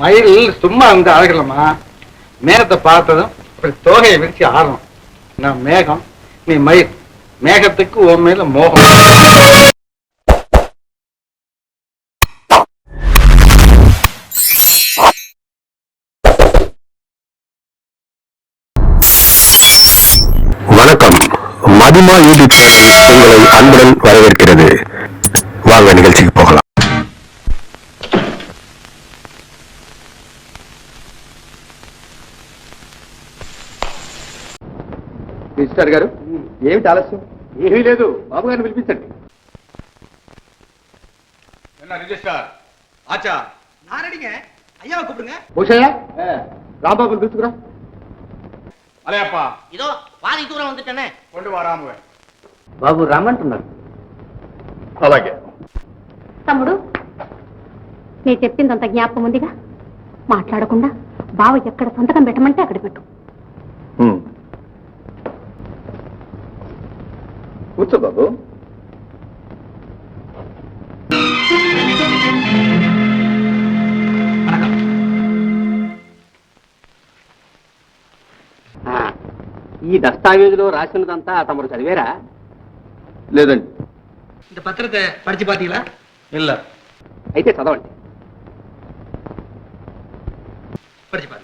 மயில் சும்மா வந்து அழகலம்மா. மேகத்தை பார்த்ததும் இப்படி தோகையை விரிச்சு ஆடணும் நான் மேகம்? நீ மயில். மேகத்துக்கு உன் மேல மோகம். வணக்கம். மதிமா யூடியூப் சேனல் உங்களை அன்புடன் வரவேற்கிறது. வாங்க நிகழ்ச்சிக்கு போகலாம் రిజిస్టర్ గారు ఏమిటి ఆలస్యం ఏమీ లేదు బాబు గారిని పిలిపించండి என்ன ரிஜிஸ்டார் ஆச்சா நான் ரெடிங்க ஐயாவை கூப்பிடுங்க భూషయ్య రాంబాబుని పిలుచుకురా அலையப்பா இதோ பாதி தூரம் வந்துட்டேனே கொண்டு வராமுவே బాబు రమ్మంటున్నారు అలాగే తమ్ముడు నేను చెప్పిందంత జ్ఞాపకం ఉందిగా మాట్లాడకుండా బావ ఎక్కడ సంతకం పెట్టమంటే అక్కడ పెట్టు కూర్చో బాబు ఈ దస్తావేజులో రాసినదంతా తమరు చదివేరా లేదండి இந்த பத்திரத்தை படிச்சு பாத்தீங்களா இல்ல అయితే చదవండి படிச்சு பாருங்க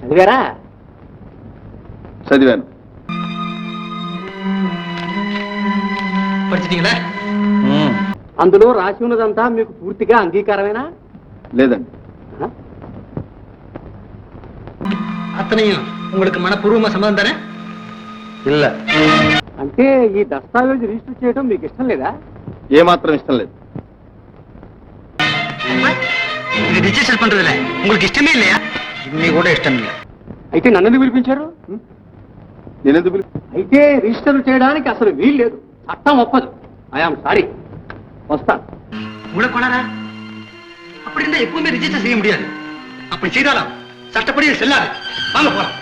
చదివారా చదివాను படிச்சிட்டீங்களா అందులో రాసి ఉన్నదంతా మీకు పూర్తిగా అంగీకారమేనా లేదండి ఆ? அத்தனையும் உங்களுக்கு மனப்பூர்வமா சம்மதம் தானே இல்ல అంటే ఈ దస్తావేజు రిజిస్టర్ చేయడం మీకు ఇష్టం లేదా ఏ మాత్రం ఇష్టం లేదు இது ரிஜிஸ்டர் பண்றதுல உங்களுக்கு ఇష్టమే இல்லையா ఇన్ని కూడా ఇష్టం లేదు అయితే నన్ను ఎందుకు పిలిపించారు నేనెందుకు పిలి అయితే రిజిస్టర్ చేయడానికి అసలు వీలు లేదు చట్టం ఒప్పదు ఐఆమ్ సారీ వస్తాను உங்களை கொண்டாரா அப்படி இருந்தா எப்பவுமே ரிஜிஸ்டர் செய்ய முடியாது அப்படி செய்தாலும் சட்டப்படி அது செல்லாது வாங்க போலாம்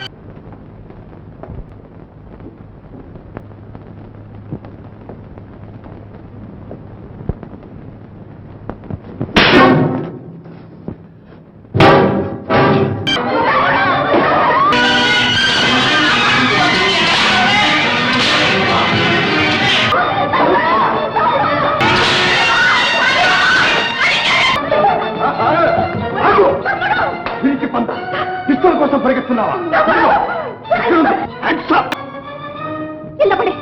కోసం పరిగెత్తున్నావా? కింద పడే.